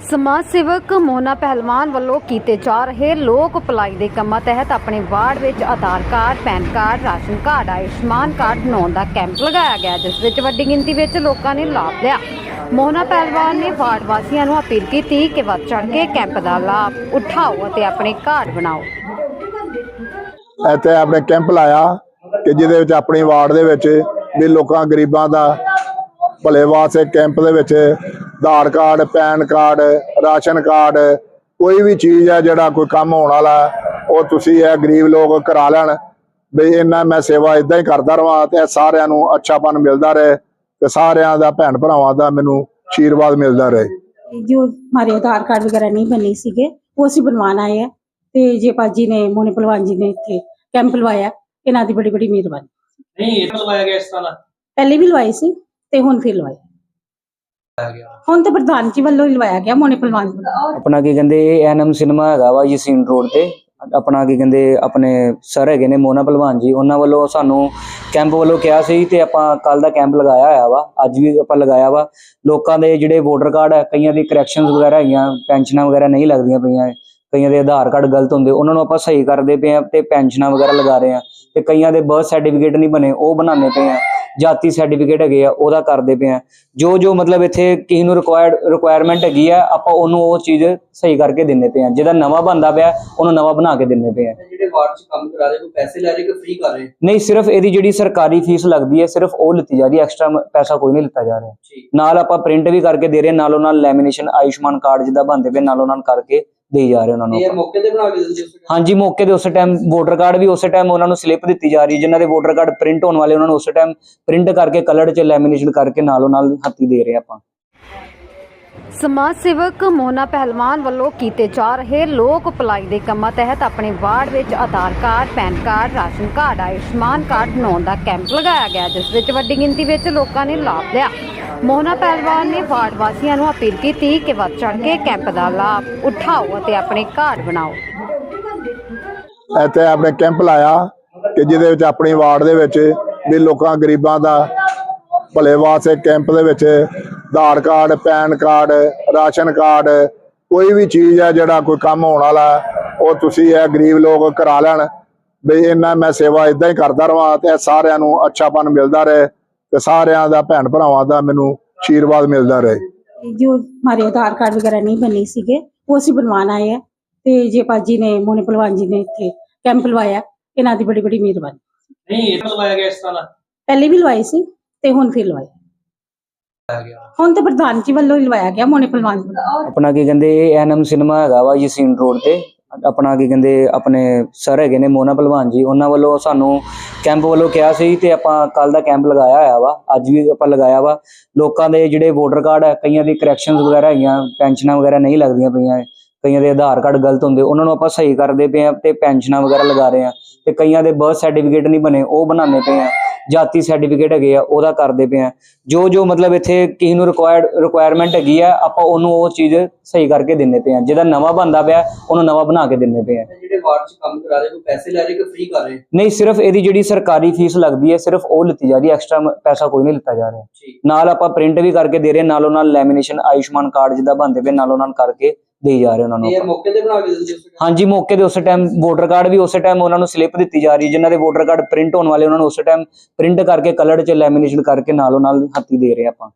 ਸਮਾਜ ਸੇਵਕ ਮੋਹਨਾ ਪਹਿਲਵਾਨ ਵੱਲੋਂ ਕੀਤੇ ਜਾ ਰਹੇ ਲੋਕ ਭਲਾਈ ਦੇ ਕੰਮਾਂ ਤਹਿਤ ਆਪਣੇ ਵਾਰਡ ਵਿੱਚ Aadhaar card, PAN card, ration card, Ayushman card ਬਣਾਉਣ ਦਾ ਕੈਂਪ ਲਗਾਇਆ ਗਿਆ, ਜਿਸ ਵਿੱਚ ਵੱਡੀ ਗਿਣਤੀ ਵਿੱਚ ਲੋਕਾਂ ਨੇ ਲਾਭ ਲਿਆ। ਮੋਹਨਾ ਪਹਿਲਵਾਨ ਨੇ ਵਾਰਡ ਵਾਸੀਆਂ ਨੂੰ ਅਪੀਲ ਕੀਤੀ ਕਿ ਵੱਧ ਚੜ ਕੇ ਕੈਂਪ ਦਾ ਲਾਭ ਉਠਾਓ ਅਤੇ ਆਪਣੇ ਕਾਰਡ ਬਣਾਓ। ਇੱਥੇ ਆਪਣੇ ਕੈਂਪ ਲਾਇਆ ਕਿ ਜਿਹਦੇ ਵਿੱਚ ਆਪਣੇ ਵਾਰਡ ਦੇ ਵਿੱਚ ਵੀ ਲੋਕਾਂ, ਗਰੀਬਾਂ ਦਾ ਭਲੇ ਵਾਸਤੇ ਕੈਂਪ ਦੇ ਵਿੱਚ Aadhaar card PAN card ration card ਕੋਈ ਵੀ ਚੀਜ਼ ਹੈ ਜਿਹੜਾ ਕੋਈ ਕੰਮ ਹੋਣ ਵਾਲਾ ਉਹ ਤੁਸੀਂ ਇਹ ਗਰੀਬ ਲੋਕ ਕਰਾ ਲੈਣ। ਬਈ ਇਹਨਾਂ ਮੈਂ ਸੇਵਾ ਇਦਾਂ ਹੀ ਕਰਦਾ ਰਵਾਂ ਤੇ ਸਾਰਿਆਂ ਨੂੰ ਅੱਛਾਪਨ ਮਿਲਦਾ ਰਹੇ ਤੇ ਸਾਰਿਆਂ ਦਾ ਭੈਣ ਭਰਾਵਾਂ ਦਾ ਮੈਨੂੰ ਆਸ਼ੀਰਵਾਦ ਮਿਲਦਾ ਰਹੇ। ਜੋ ਮਾਰੇ ਆਧਾਰ ਕਾਰਡ ਵਗੈਰਾ ਨਹੀਂ ਬਣੇ ਸੀਗੇ ਉਹ ਅਸੀਂ ਬਣਵਾਣ ਆਏ ਆ ਤੇ ਜੇ ਪਾਜੀ ਨੇ ਮੋਨੇ ਪਹਿਲਵਾਨ ਜੀ ਨੇ ਇੱਥੇ ਕੈਂਪ ਲਵਾਇਆ ਇਹਨਾਂ ਦੀ ਬੜੀ ਬੜੀ ਮਿਹਰਬਾਨੀ। ਨਹੀਂ ਇਹ ਤਾਂ ਲਵਾਇਆ ਗਿਆ ਇਸ ਤਰ੍ਹਾਂ ਪਹਿਲੇ ਵੀ ਲਵਾਏ ਸੀ ਤੇ ਹੁਣ ਫਿਰ ਲਵਾਇਆ ਹੁਣ ਤਾਂ ਪ੍ਰਧਾਨ ਜੀ ਵੱਲੋਂ ਹੀ ਲਵਾਇਆ ਗਿਆ ਮੋਨੇ ਪਹਿਲਵਾਨ ਵੱਲੋਂ। ਆਪਣਾ ਕੀ ਕਹਿੰਦੇ ਐਨਐਮ ਸਿਨੇਮਾ ਹੈਗਾ ਵਾ ਜੀ ਸੀਨ ਰੋਡ ਤੇ। ਆਪਣਾ ਕੀ ਕਹਿੰਦੇ ਆਪਣੇ ਸਰ ਹੈਗੇ ਨੇ ਮੋਨਾ ਭਲਵਾਨ ਜੀ ਉਹਨਾਂ ਵੱਲੋਂ ਸਾਨੂੰ ਕੈਂਪ ਵੱਲੋਂ ਕਿਹਾ ਸੀ ਤੇ ਆਪਾਂ ਕੱਲ ਦਾ ਕੈਂਪ ਲਗਾਇਆ ਹੋਇਆ ਵਾ ਅੱਜ ਵੀ ਆਪਾਂ ਲਗਾਇਆ ਵਾ। ਲੋਕਾਂ ਦੇ ਜਿਹੜੇ ਵੋਟਰ ਕਾਰਡ ਹੈ ਕਈਆਂ ਦੀ ਕਰੈਕਸ਼ਨਸ ਵਗੈਰਾ ਹੈਗੀਆਂ ਪੈਨਸ਼ਨਾਂ ਵਗੈਰਾ ਨਹੀਂ ਲੱਗਦੀਆਂ ਪਈਆਂ ਕਈਆਂ ਦੇ ਆਧਾਰ ਕਾਰਡ ਗਲਤ ਹੁੰਦੇ ਉਹਨਾਂ ਨੂੰ ਆਪਾਂ ਸਹੀ ਕਰਦੇ ਪਏ ਆ ਤੇ ਪੈਨਸ਼ਨਾਂ ਵਗੈਰਾ ਲਗਾ ਰਹੇ ਆ ਤੇ ਕਈਆਂ ਦੇ ਬਰਥ ਸਰਟੀਫਿਕੇਟ ਨਹੀਂ ਬਣੇ ਉਹ ਬਣਾਉਂਦੇ ਪਏ ਆ ਜਾਤੀ ਸਰਟੀਫਿਕੇਟ ਹੈਗੇ ਆ ਉਹਦਾ ਕਰਦੇ ਪਏ ਆ। ਜੋ ਜੋ ਮਤਲਬ ਇੱਥੇ ਕਿਸੇ ਨੂੰ ਰਿਕੁਆਇਰਡ ਰਿਕੁਆਇਰਮੈਂਟ ਹੈਗੀ ਆ ਆਪਾਂ ਉਹਨੂੰ ਉਹ ਚੀਜ਼ ਸਹੀ ਕਰਕੇ ਦਿੰਦੇ ਪਏ ਆ। ਜਿਹਦਾ ਨਵਾਂ ਬੰਦਾ ਪਿਆ ਉਹਨੂੰ ਨਵਾਂ ਬਣਾ ਕੇ ਦਿੰਦੇ ਪਏ ਆ। ਜਿਹੜੇ ਵਾਰਡ 'ਚ ਕੰਮ ਕਰਾ ਰਹੇ ਕੋਈ ਪੈਸੇ ਲੈ ਰਹੇ ਕਿ ਫ੍ਰੀ ਕਰ ਰਹੇ? ਨਹੀਂ ਸਿਰਫ ਇਹਦੀ ਜਿਹੜੀ ਸਰਕਾਰੀ ਫੀਸ ਲੱਗਦੀ ਹੈ ਸਿਰਫ ਉਹ ਲਿੱਤੀ ਜਾ ਰਹੀ ਹੈ। ਐਕਸਟਰਾ ਪੈਸਾ ਕੋਈ ਨਹੀਂ ਲਿੱਤਾ ਜਾ ਰਿਹਾ। ਨਾਲ ਆਪਾਂ ਪ੍ਰਿੰਟ ਵੀ ਕਰਕੇ ਦੇ ਰਹੇ ਨਾਲੋਂ ਨਾਲ ਲੈਮੀਨੇਸ਼ਨ ਆਯੁਸ਼ਮਾਨ ਕਾਰਡ ਜਿੱਦਾਂ ਬਣਦੇ ਪਏ ਨਾਲੋਂ ਨਾਲ ਕਰਕੇ ਦੇਈ ਜਾ ਰਹੇ ਉਹਨਾਂ ਨੂੰ ਇਹ। ਮੌਕੇ ਤੇ ਬਣਾ ਕੇ ਦਿੰਦੇ ਹਾਂਜੀ ਮੌਕੇ ਦੇ ਉਸੇ ਟਾਈਮ ਵੋਟਰ ਕਾਰਡ ਵੀ ਉਸੇ ਟਾਈਮ ਉਹਨਾਂ ਨੂੰ ਸਲਿੱਪ ਦਿੱਤੀ ਜਾ ਰਹੀ ਹੈ ਜਿਨ੍ਹਾਂ ਦੇ ਵੋਟਰ ਕਾਰਡ ਪ੍ਰਿੰਟ ਹੋਣ ਵਾਲੇ ਉਹਨਾਂ ਨੂੰ ਉਸੇ ਟਾਈਮ ਪ੍ਰਿੰਟ ਕਰਕੇ ਕਲਰਡ 'ਚ ਲੈਮੀਨੇਸ਼ਨ ਕਰਕੇ ਨਾਲੋਂ ਨਾਲ ਹੱਥੀ ਦੇ ਰਹੇ ਆਪਾਂ। ਸਮਾਜ ਸੇਵਕ ਮੋਹਨਾ ਪਹਿਲਵਾਨ ਵੱਲੋਂ ਕੀਤੇ ਜਾ ਰਹੇ ਲੋਕ ਭਲਾਈ ਦੇ ਕੰਮਾਂ ਤਹਿਤ ਆਪਣੇ ਵਾਰਡ ਵਿੱਚ Aadhaar card PAN card ration card Ayushman card ਬਣਾਉਣ ਦਾ ਕੈਂਪ ਲਗਾਇਆ ਗਿਆ ਜਿਸ ਵਿੱਚ ਵੱਡੀ ਗਿਣਤੀ ਵਿੱਚ ਲੋਕਾਂ ਨੇ ਲਾਭ ਲਿਆ। ਮੋਹਨਾ ਪਹਿਲਵਾਨ ਨੇ ਵਾਰਡ ਵਾਸੀਆਂ ਨੂੰ ਅਪੀਲ ਕੀਤੀ ਕਿ ਵੱਧ ਚੜ੍ਹ ਕੇ ਕੈਂਪ ਦਾ ਲਾਭ ਉਠਾਓ ਅਤੇ ਆਪਣੇ ਕਾਰਡ ਬਣਾਓ। ਇੱਥੇ ਆਪਣੇ ਕੈਂਪ ਲਾਇਆ ਕਿ ਜਿਹਦੇ ਵਿੱਚ ਆਪਣੀ ਵਾਰਡ ਦੇ ਵਿੱਚ ਵੀ ਲੋਕਾਂ, ਗਰੀਬਾਂ ਦਾ ਭਲੇ ਵਾਸਤੇ ਕੈਂਪ ਦੇ ਵਿੱਚ Aadhaar card, PAN card, ration card, ਕੋਈ ਵੀ ਚੀਜ਼ ਹੈ ਜਿਹੜਾ ਕੋਈ ਕੰਮ ਹੋਣ ਵਾਲਾ, ਉਹ ਤੁਸੀਂ ਇਹ ਗਰੀਬ ਲੋਕ ਕਰਾ ਲੈਣ। ਵੀ ਇਹਨਾਂ ਮੈਂ ਸੇਵਾ ਇਦਾਂ ਹੀ ਕਰਦਾ ਰਵਾਂ ਤੇ ਸਾਰਿਆਂ ਨੂੰ ਅੱਛਾਪਨ ਮਿਲਦਾ ਰਹੇ। ਤੇ ਸਾਰਿਆਂ ਦਾ ਭੈਣ ਭਰਾਵਾਂ ਦਾ ਮੈਨੂੰ ਆਸ਼ੀਰਵਾਦ ਮਿਲਦਾ ਰਹੇ। ਜੋ ਹਮਾਰੇ ਆਧਾਰ ਕਾਰਡ ਵਗੈरह ਨਹੀਂ ਬਣੇ ਸੀਗੇ। ਉਹ ਅਸੀਂ ਬਣਵਾਉਣ ਆਏ ਆ ਤੇ ਜੇ ਭਾਜੀ ਨੇ ਮੋਨੇ ਪਹਿਲਵਾਨ ਜੀ ਨੇ ਇੱਥੇ ਕੈਂਪ ਲਵਾਇਆ ਇਹਨਾਂ ਦੀ ਬੜੀ ਬੜੀ ਮਿਹਰਬਾਨੀ। ਨਹੀਂ ਇਹ ਤਾਂ ਲਵਾਇਆ ਗਿਆ ਇਸ ਤਰ੍ਹਾਂ ਪਹਿਲੇ ਵੀ ਲਵਾਈ ਸੀ ਤੇ ਹੁਣ ਫਿਰ ਗਿਆ। ਹੁਣ ਤਾਂ ਪ੍ਰਧਾਨ ਜੀ ਵੱਲੋਂ ਹੀ ਲਵਾਇਆ ਗਿਆ ਮੋਨੇ ਪਹਿਲਵਾਨ ਆਪਣਾ ਕੀ ਕਹਿੰਦੇ ਐਨਐਮ ਸਿਨੇਮਾ ਹੈਗਾ ਵਾ ਜੀ ਸੀਨ ਰੋਡ ਤੇ। ਆਪਣਾ ਕੀ ਕਹਿੰਦੇ ਆਪਣੇ ਸਰ ਹੈਗੇ ਨੇ ਮੋਨਾ ਭਲਵਾਨ ਜੀ ਉਹਨਾਂ ਵੱਲੋਂ ਸਾਨੂੰ ਕੈਂਪ ਵੱਲੋਂ ਕਿਹਾ ਸੀ ਤੇ ਆਪਾਂ ਕੱਲ ਦਾ ਕੈਂਪ ਲਗਾਇਆ ਹੋਇਆ ਵਾ, ਅੱਜ ਵੀ ਆਪਾਂ ਲਗਾਇਆ ਵਾ। ਲੋਕਾਂ ਦੇ ਜਿਹੜੇ ਵੋਟਰ ਕਾਰਡ ਹੈ, ਕਈਆਂ ਦੀ ਕਰੈਕਸ਼ਨਸ ਵਗੈਰਾ ਹੈਗੀਆਂ ਪੈਨਸ਼ਨਾਂ ਵਗੈਰਾ ਨਹੀਂ ਲੱਗਦੀਆਂ ਪਈਆਂ, ਕਈਆਂ ਦੇ ਆਧਾਰ ਕਾਰਡ ਗਲਤ ਹੁੰਦੇ, ਉਹਨਾਂ ਨੂੰ ਆਪਾਂ ਸਹੀ ਕਰਦੇ ਪਏ ਆ ਤੇ ਪੈਨਸ਼ਨਾਂ ਵਗੈਰਾ ਲਗਾ ਰਹੇ ਆ ਤੇ ਕਈਆਂ ਦੇ ਬਰਥ ਸਰਟੀਫਿਕੇਟ ਨਹੀਂ ਬਣੇ, ਉਹ ਬਣਾਉਂਦੇ ਪਏ ਆ ਜਾਤੀ ਸਰਟੀਫਿਕੇਟ ਹੈਗੇ ਆ ਉਹਦਾ ਕਰਦੇ ਪਏ ਆ। ਜੋ ਜੋ ਮਤਲਬ ਇੱਥੇ ਕਿਸੇ ਨੂੰ ਰਿਕੁਆਇਰਡ ਰਿਕੁਆਇਰਮੈਂਟ ਹੈਗੀ ਆ ਆਪਾਂ ਉਹਨੂੰ ਉਹ ਚੀਜ਼ ਸਹੀ ਕਰਕੇ ਦਿੰਦੇ ਪਏ ਆ। ਜਿਹਦਾ ਨਵਾਂ ਬੰਦਾ ਪਿਆ ਉਹਨੂੰ ਨਵਾਂ ਬਣਾ ਕੇ ਦਿੰਦੇ ਪਏ ਆ। ਜਿਹੜੇ ਵਾਰਡ 'ਚ ਕੰਮ ਕਰਾ ਰਹੇ ਕੋਈ ਪੈਸੇ ਲੈ ਰਹੇ ਕਿ ਫ੍ਰੀ ਕਰ ਰਹੇ? ਨਹੀਂ ਸਿਰਫ ਇਹਦੀ ਜਿਹੜੀ ਸਰਕਾਰੀ ਫੀਸ ਲੱਗਦੀ ਹੈ ਸਿਰਫ ਉਹ ਲਿੱਤੀ ਜਾ ਰਹੀ ਹੈ। ਐਕਸਟਰਾ ਪੈਸਾ ਕੋਈ ਨਹੀਂ ਲਿੱਤਾ ਜਾ ਰਿਹਾ। ਨਾਲ ਆਪਾਂ ਪ੍ਰਿੰਟ ਵੀ ਕਰਕੇ ਦੇ ਰਹੇ ਨਾਲੋਂ ਨਾਲ ਲੈਮੀਨੇਸ਼ਨ ਆਯੁਸ਼ਮਾਨ ਕਾਰਡ ਜਿੱਦਾਂ ਬਣਦੇ ਪਏ ਨਾਲੋਂ ਨਾਲ ਕਰਕੇ ਦੇਈ ਜਾ ਰਹੇ ਉਹਨਾਂ ਨੂੰ ਇਹ। ਮੌਕੇ ਤੇ ਬਣਾ ਕੇ ਦਿੰਦੇ ਉਸ ਹਾਂਜੀ ਮੌਕੇ ਦੇ ਉਸੇ ਟਾਈਮ ਵੋਟਰ ਕਾਰਡ ਵੀ ਉਸੇ ਟਾਈਮ ਉਹਨਾਂ ਨੂੰ ਸਲਿੱਪ ਦਿੱਤੀ ਜਾ ਰਹੀ ਹੈ ਜਿਨ੍ਹਾਂ ਦੇ ਵੋਟਰ ਕਾਰਡ ਪ੍ਰਿੰਟ ਹੋਣ ਵਾਲੇ ਉਹਨਾਂ ਨੂੰ ਉਸੇ ਟਾਈਮ ਪ੍ਰਿੰਟ ਕਰਕੇ ਕਲਰਡ 'ਚ ਲੈਮੀਨੇਸ਼ਨ ਕਰਕੇ ਨਾਲੋਂ ਨਾਲ ਹੱਥੀ ਦੇ ਰਹੇ ਆਪਾਂ